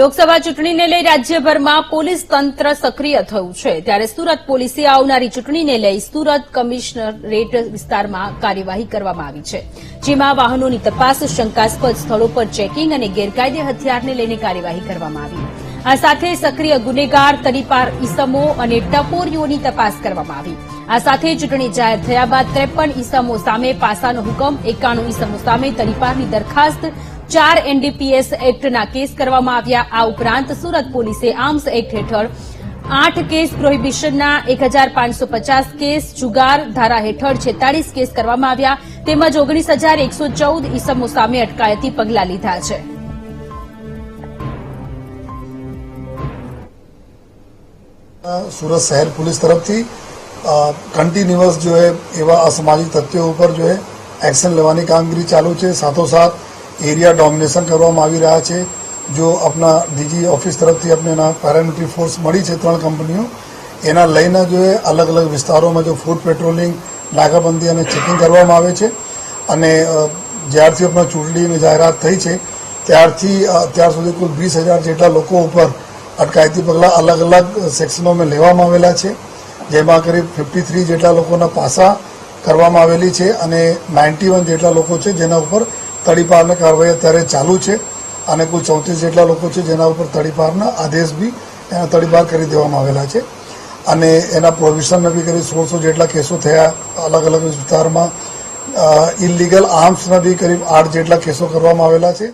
લોકસભા ચૂંટણીને લઈ રાજ્યભરમાં પોલીસ તંત્ર સક્રિય થયું છે. ત્યારે સુરત પોલીસે આવનારી ચૂંટણીને લઈ સુરત કમિશનરેટ વિસ્તારમાં કાર્યવાહી કરવામાં આવી છે. જેમાં વાહનોની તપાસ, શંકાસ્પદ સ્થળો પર ચેકિંગ અને ગેરકાયદે હથિયારને લઈને કાર્યવાહી કરવામાં આવી. આ સાથે સક્રિય ગુનેગાર તરીપાર ઈસમો અને ટપોરીઓની તપાસ કરવામાં આવી. આ સાથે ચૂંટણી જાહેર થયા બાદ ત્રેપન ઈસમો સામે પાસાનો હુકમ, એકાણું ઇસમો સામે તરીપારની દરખાસ્ત ચાર એનડીપીએસ એક્ટના કેસ કરવામાં આવ્યા. આ ઉપરાંત સુરત પોલીસે આર્મ્સ એક્ટ હેઠળ આઠ કેસ પ્રોહિબિશનના એક કેસ, જુગાર ધારા હેઠળ છેતાળીસ કેસ કરવામાં આવ્યા. તેમજ ઓગણીસ હજાર એકસો ચૌદ ઇસમો સામે અટકાયતી પગલાં લીધા છે. સુરત શહેર પોલીસ તરફથી કન્ટિન્યુઅસ જો એવા અસામાજિક તથ્યો ઉપર જો એક્શન લેવાની કામગીરી ચાલુ છે. સાથોસાથ એરિયા ડોમિનેશન કરવામાં આવી રહ્યા છે. જો આપણા ડીજી ઓફિસ તરફથી આપણે એના પેરામિલિટરી ફોર્સ મળી છે ત્રણ કંપનીઓ એના લઈને જો અલગ અલગ વિસ્તારોમાં જો ફૂડ પેટ્રોલિંગ નાકાબંધી અને ચેકિંગ કરવામાં આવે છે. અને જ્યારથી આપણા ચૂંટણીની જાહેરાત થઈ છે, ત્યારથી અત્યાર સુધી કુલ વીસ હજાર જેટલા લોકો ઉપર અટકાયતી પગલાં અલગ અલગ સેક્શનોમાં લેવામાં આવેલા છે. જેમાં કરીબ ફિફ્ટી થ્રી જેટલા લોકોના પાસા કરવામાં આવેલી છે અને નાઇન્ટી વન જેટલા લોકો છે જેના ઉપર તડીપારની કાર્યવાહી અત્યારે ચાલુ છે અને કુલ ચોત્રીસ જેટલા લોકો છે જેના ઉપર તડીપારના આદેશ બી એના તડીપાર કરી દેવામાં આવેલા છે. અને એના પ્રોવિઝન બી કરી સોળસો જેટલા કેસો થયા અલગ અલગ વિસ્તારમાં ઇલીગલ આર્મ્સના બી કરીબ આઠ જેટલા કેસો કરવામાં આવેલા છે.